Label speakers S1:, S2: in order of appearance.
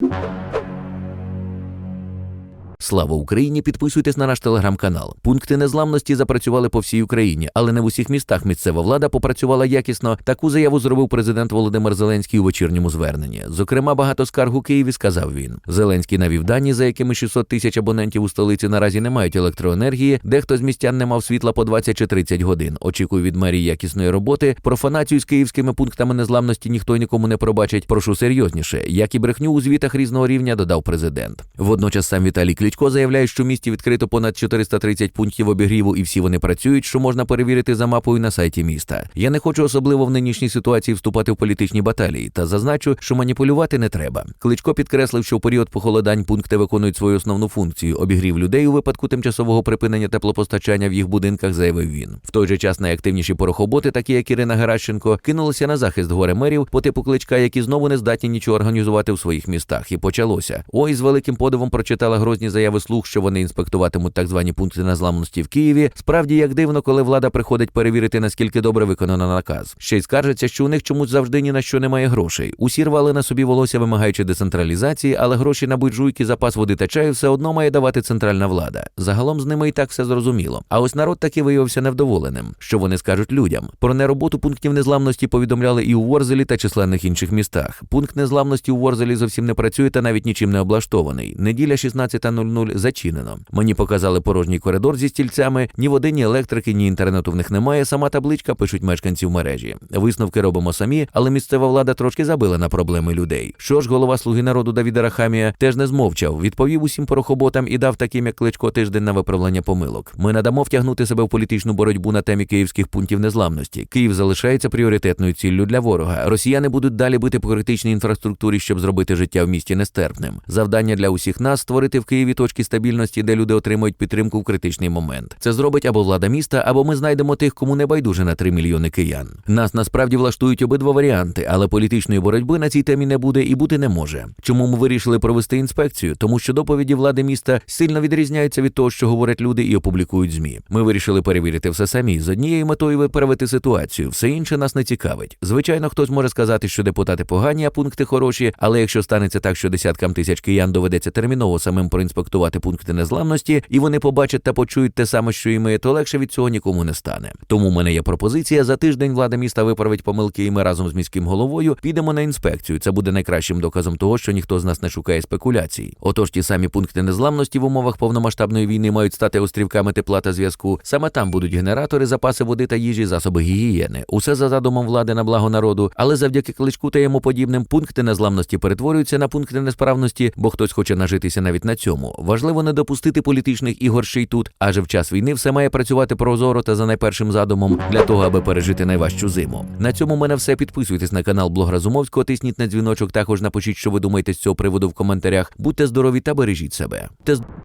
S1: you. Слава Україні! Підписуйтесь на наш телеграм-канал. Пункти незламності запрацювали по всій Україні, але не в усіх містах місцева влада попрацювала якісно. Таку заяву зробив президент Володимир Зеленський у вечірньому зверненні. Зокрема, багато скарг у Києві сказав він. Зеленський навів дані, за якими 600 тисяч абонентів у столиці наразі не мають електроенергії. Дехто з містян не мав світла по 20 чи 30 годин. Очікую від мерії якісної роботи. Профанацію з київськими пунктами незламності ніхто нікому не пробачить. Прошу серйозніше, як і брехню у звітах різного рівня додав президент. Водночас сам Віталій Кличко заявляє, що в місті відкрито понад 430 пунктів обігріву, і всі вони працюють, що можна перевірити за мапою на сайті міста. Я не хочу особливо в нинішній ситуації вступати в політичні баталії, та зазначу, що маніпулювати не треба. Кличко підкреслив, що в період похолодань пункти виконують свою основну функцію обігрів людей у випадку тимчасового припинення теплопостачання в їх будинках, заявив він. В той же час найактивніші порохоботи, такі як Ірина Геращенко, кинулися на захист горе мерів по типу кличка, які знову не здатні нічого організувати в своїх містах. І почалося. Ой, з великим подивом прочитала грозні заяви слуг, що вони інспектуватимуть так звані пункти незламності в Києві. Справді як дивно, коли влада приходить перевірити, наскільки добре виконано наказ. Ще й скаржаться, що у них чомусь завжди ні на що немає грошей. Усі рвали на собі волосся, вимагаючи децентралізації, але гроші на буржуйки, запас води та чаю все одно має давати центральна влада. Загалом з ними і так все зрозуміло. А ось народ таки виявився невдоволеним. Що вони скажуть людям? Про нероботу пунктів незламності повідомляли і у Ворзелі та численних інших містах. Пункт незламності у Ворзелі зовсім не працює та навіть нічим не облаштований. Неділя 16.00 зачинено. Мені показали порожній коридор зі стільцями. Ні води, ні електрики, ні інтернету в них немає. Сама табличка пишуть мешканці в мережі. Висновки робимо самі, але місцева влада трошки забила на проблеми людей. Що ж, голова слуги народу Давіда Рахамія теж не змовчав. Відповів усім порохоботам і дав таким, як кличко тиждень на виправлення помилок. Ми надамо втягнути себе в політичну боротьбу на темі київських пунктів незламності. Київ залишається пріоритетною ціллю для ворога. Росіяни будуть далі бити по критичній інфраструктурі, щоб зробити життя в місті нестерпним. Завдання для усіх нас створити в Києві точки стабільності, де люди отримують підтримку в критичний момент. Це зробить або влада міста, або ми знайдемо тих, кому не байдуже на 3 мільйони киян. Нас насправді влаштують обидва варіанти, але політичної боротьби на цій темі не буде і бути не може. Чому ми вирішили провести інспекцію? Тому що доповіді влади міста сильно відрізняються від того, що говорять люди і опублікують змі. Ми вирішили перевірити все самі з однією метою виправити ситуацію. Все інше нас не цікавить. Звичайно, хтось може сказати, що депутати погані, а пункти хороші. Але якщо станеться так, що десяткам тисяч киян доведеться терміново самим проінспектувати пункти незламності, і вони побачать та почують те саме, що і ми, то легше від цього нікому не стане. Тому в мене є пропозиція. За тиждень влада міста виправить помилки, і ми разом з міським головою підемо на інспекцію. Це буде найкращим доказом того, що ніхто з нас не шукає спекуляцій. Отож, ті самі пункти незламності в умовах повномасштабної війни мають стати острівками тепла та зв'язку. Саме там будуть генератори, запаси води та їжі, засоби гігієни. Усе за задумом влади на благо народу, але завдяки кличку та йому подібним пункти незламності перетворюються на пункти несправності, бо хтось хоче нажитися навіть на цьому. Важливо не допустити політичних ігор ще й тут, адже в час війни все має працювати прозоро та за найпершим задумом для того, аби пережити найважчу зиму. На цьому в мене все. Підписуйтесь на канал Блог Разумовського, тисніть на дзвіночок. Також напишіть, що ви думаєте з цього приводу в коментарях. Будьте здорові та бережіть себе.